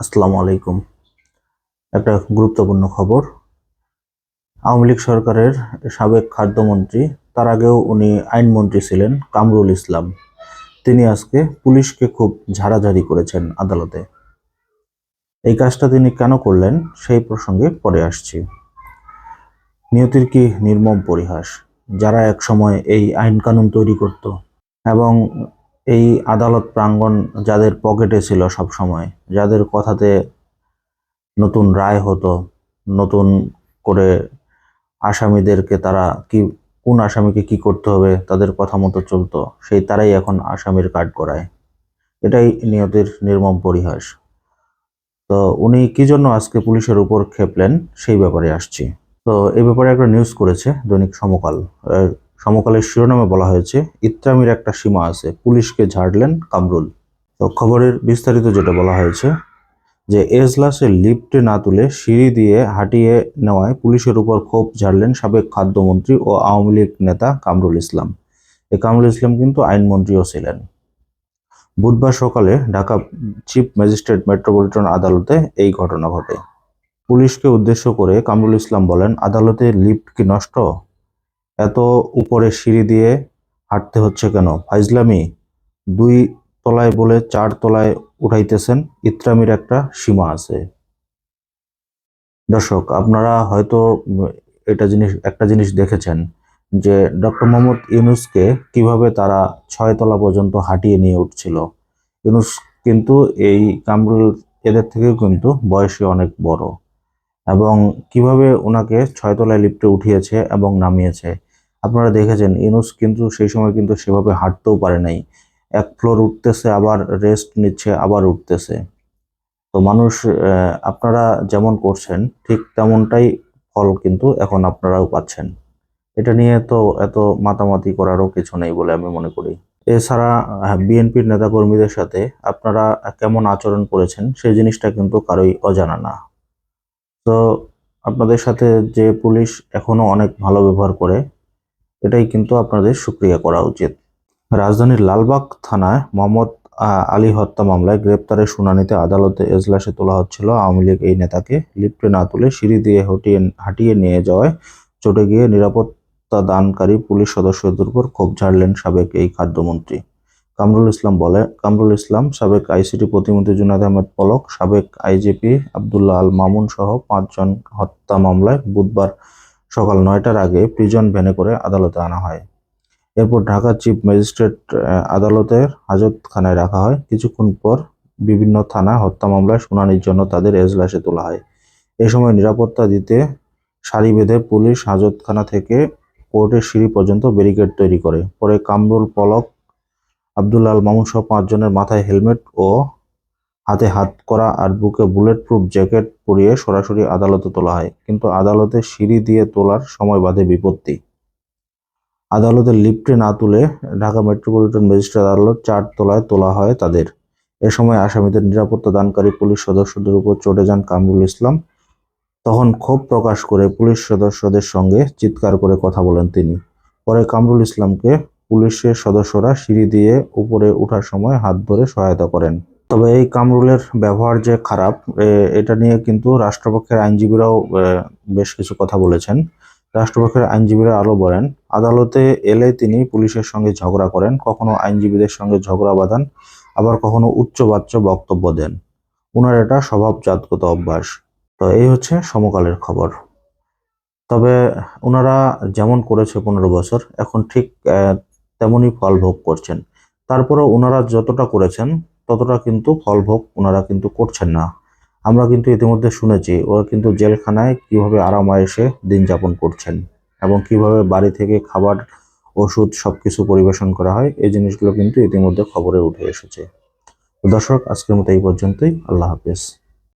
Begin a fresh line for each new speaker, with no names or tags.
আসসালামু আলাইকুম। একটা গুরুত্বপূর্ণ খবর। আওয়ামী লীগ সরকারের সাবেক খাদ্যমন্ত্রী, তার আগেও উনি আইনমন্ত্রী ছিলেন, কামরুল ইসলাম। তিনি আজকে পুলিশকে খুব ঝাড়াঝাড়ি করেছেন আদালতে। এই কাজটা তিনি কেন করলেন, সেই প্রসঙ্গে পরে আসছি। নিয়তির কি নির্মম পরিহাস? যারা একসময় এই আইন কানুন তৈরি করত এবং এই আদালত প্রাঙ্গণ যাদের পকেটে ছিল সব সময়, যাদের কথাতে নতুন রায় হতো, নতুন করে আসামিদেরকে তারা কি, কোন আসামিকে কি করতে হবে, তাদের কথা মতো চলতো, সেই তারাই এখন আসামির কাঠ করায় এটাই নিয়তির নির্মম পরিহাস। তো উনি কি জন্য আজকে পুলিশের উপর খেপলেন, সেই ব্যাপারে আসছি। তো এই ব্যাপারে একটা নিউজ করেছে দৈনিক সমকাল সমকালের শিরোনামে বলা হয়েছে, ইত্রামির একটা সীমা আছে, পুলিশকে ঝাড়লেন কামরুল। তো খবরের বিস্তারিত যেটা বলা হয়েছে, যে এজলাসে লিফটে না তুলে সিঁড়ি দিয়ে হাঁটিয়ে নেওয়ায় পুলিশের উপর ক্ষোভ ঝাড়লেন সাবেক খাদ্যমন্ত্রী ও আওয়ামী লীগ নেতা কামরুল ইসলাম। এ কামরুল ইসলাম কিন্তু আইনমন্ত্রীও ছিলেন। বুধবার সকালে ঢাকা চিফ ম্যাজিস্ট্রেট মেট্রোপলিটন আদালতে এই ঘটনা ঘটে। পুলিশকে উদ্দেশ্য করে কামরুল ইসলাম বলেন, আদালতে লিফট কি নষ্ট? এত উপরে সিঁড়ি দিয়ে হাঁটতে হচ্ছে কেন? ফাইজলামি দুই তলায় বলে চার তলায় উঠাইতেছেন, ইত্রামির একটা সীমা আছে। দর্শক, আপনারা হয়তো এটা জিনিস, একটা জিনিস দেখেছেন যে ডক্টর মোহাম্মদ ইউনুসকে কীভাবে তারা ছয় তলা পর্যন্ত হাঁটিয়ে নিয়ে উঠছিল। ইউনুস কিন্তু এই কামরুল, এদের থেকেও কিন্তু বয়সে অনেক বড়। এবং কীভাবে ওনাকে ছয়তলায় লিফটে উঠিয়েছে এবং নামিয়েছে আপনারা দেখেছেন, ইনুস কিন্তু সেই সময় কিন্তু সেভাবে হাঁটতেও পারে নাই। এক ফ্লোর উঠতেছে, আবার রেস্ট নিচ্ছে, আবার উঠতেছে। তো মানুষ আপনারা যেমন করছেন, ঠিক তেমনটাই ফল কিন্তু এখন আপনারাও পাচ্ছেন। এটা নিয়ে তো এত মাতামাতি করারও কিছু নেই বলে আমি মনে করি। এছাড়া বিএনপির নেতাকর্মীদের সাথে আপনারা কেমন আচরণ করেছেন, সেই জিনিসটা কিন্তু কারোই অজানা না। তো আপনাদের সাথে যে পুলিশ এখনও অনেক ভালো ব্যবহার করে এটাই কিন্তু আপনাদের সুক্রিয়া করা উচিত। রাজধানীর লালবাগ থানায় মোহাম্মদ আলী হত্যা মামলায় গ্রেপ্তারের শুনানিতে আদালতে এজলাসে তোলা হচ্ছিল আওয়ামী লীগ এই নেতাকে। লিফটে না তুলে সিঁড়ি দিয়ে হটিয়ে, হাঁটিয়ে নিয়ে যাওয়ায় চটে গিয়ে নিরাপত্তা দানকারী পুলিশ সদস্যদের উপর ক্ষোভ ঝাড়লেন সাবেক এই খাদ্যমন্ত্রী। কামরুল ইসলাম বলে, কামরুল ইসলাম, সাবেক আইসিটি প্রতিমন্ত্রী জুনাদ আহমেদ পলক, সাবেক আইজিপি আবদুল্লাহ আল মামুন সহ পাঁচজন হত্যা মামলায় বুধবার সকাল নয়টার আগে প্রিজন ভ্যানে করে আদালতে আনা হয়। এরপর ঢাকা চিফ ম্যাজিস্ট্রেট আদালতের হাজতখানায় রাখা হয়। কিছুক্ষণ পর বিভিন্ন থানা হত্যা মামলায় শুনানির জন্য তাদের এজলাসে তোলা হয়। এ সময় নিরাপত্তা দিতে সারি বেঁধে পুলিশ হাজতখানা থেকে কোর্টের সিঁড়ি পর্যন্ত ব্যারিকেড তৈরি করে। পরে কামরুল পলক আবদুল্লাহ আল মামুন সহ পাঁচজনের মাথায় হেলমেট ও হাতে হাত করা আর বুকে বুলেট প্রুফ জ্যাকেট পরিয়ে সরাসরি আদালতে তোলা হয়। কিন্তু আদালতে সিঁড়ি দিয়ে তোলার সময় বাধে বিপত্তি। আদালতে লিফটে না তুলে ঢাকা মেট্রোপলিটন ম্যাজিস্ট্রেট আদালত চার তলায় তোলা হয় তাদের। এ সময় আসামিদের নিরাপত্তা দানকারী পুলিশ সদস্যদের উপর চটে যান কামরুল ইসলাম। তখন ক্ষোভ প্রকাশ করে পুলিশ সদস্যদের সঙ্গে চিৎকার করে কথা বলেন তিনি। পরে কামরুল ইসলামকে পুলিশের সদস্যরা সিঁড়ি দিয়ে উপরে ওঠার সময় হাত ধরে সহায়তা করেন। তবে এই কামরুলের ব্যবহার যে খারাপ এটা নিয়ে কিন্তু রাষ্ট্রপক্ষের আইনজীবীরাও বেশ কিছু কথা বলেছেন। রাষ্ট্রপক্ষের আইনজীবীরা আরও বলেন, আদালতে এলে তিনি পুলিশের সঙ্গে ঝগড়া করেন, কখনো আইনজীবীদের সঙ্গে ঝগড়া বাঁধান, আবার কখনো উচ্চবাচ্য বক্তব্য দেন। ওনার এটা স্বভাবজাতগত অভ্যাস। তো এই হচ্ছে সমকালের খবর। তবে ওনারা যেমন করেছে পনেরো বছর, এখন ঠিক তেমনই ফল ভোগ করছেন। তারপরে ওনারা যতটা করেছেন ততটা কিন্তু ফলভোগ ওনারা কিন্তু করছেন না। আমরা কিন্তু ইতিমধ্যে শুনেছি, ওরা কিন্তু জেলখানায় কীভাবে আরামায়েসে দিন যাপন করছেন এবং কীভাবে বাড়ি থেকে খাবার, ওষুধ সব কিছু পরিবেশন করা হয়, এই জিনিসগুলো কিন্তু ইতিমধ্যে খবরে উঠে এসেছে। দর্শক, আজকের মতো এই পর্যন্তই। আল্লাহ হাফেজ।